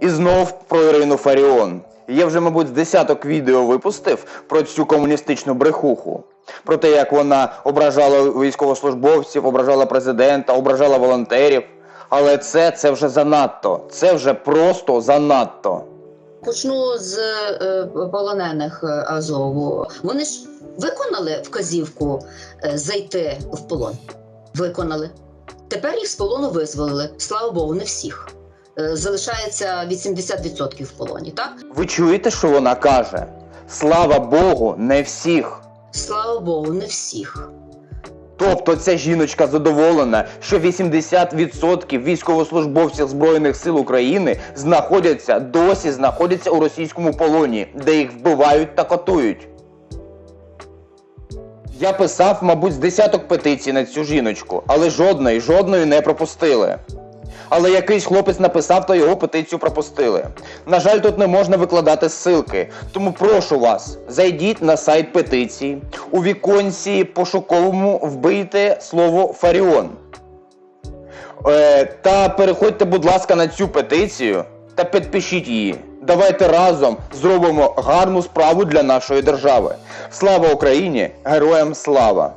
І знов про Ірину Фаріон. Я вже, мабуть, з десяток відео випустив про цю комуністичну брехуху. Про те, як вона ображала військовослужбовців, ображала президента, ображала волонтерів. Але це, це вже занадто. Це вже просто занадто. Почну з е, полонених е, Азову. Вони ж виконали вказівку е, зайти в полон. Виконали. Тепер їх з полону визволили. Слава Богу, не всіх. Е, залишається 80% в полоні, так? Ви чуєте, що вона каже? Слава Богу, не всіх. Слава Богу, не всіх. Тобто ця жіночка задоволена, що 80% військовослужбовців Збройних сил України знаходяться, досі знаходяться у російському полоні, де їх вбивають та катують. Я писав, мабуть, з десяток петицій на цю жіночку, але жодної, жодної не пропустили. Але якийсь хлопець написав, то його петицію пропустили. На жаль, тут не можна викладати ссылки, тому прошу вас, зайдіть на сайт петиції, у віконці пошуковому вбийте слово Фаріон. Е, та переходьте, будь ласка, на цю петицію та підпишіть її. Давайте разом зробимо гарну справу для нашої держави. Слава Україні! Героям слава!